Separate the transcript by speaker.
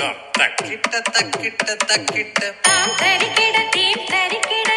Speaker 1: தக்கிட்ட தக்கிட்ட தக்கிட்ட
Speaker 2: தீர்த்தரிக்கிட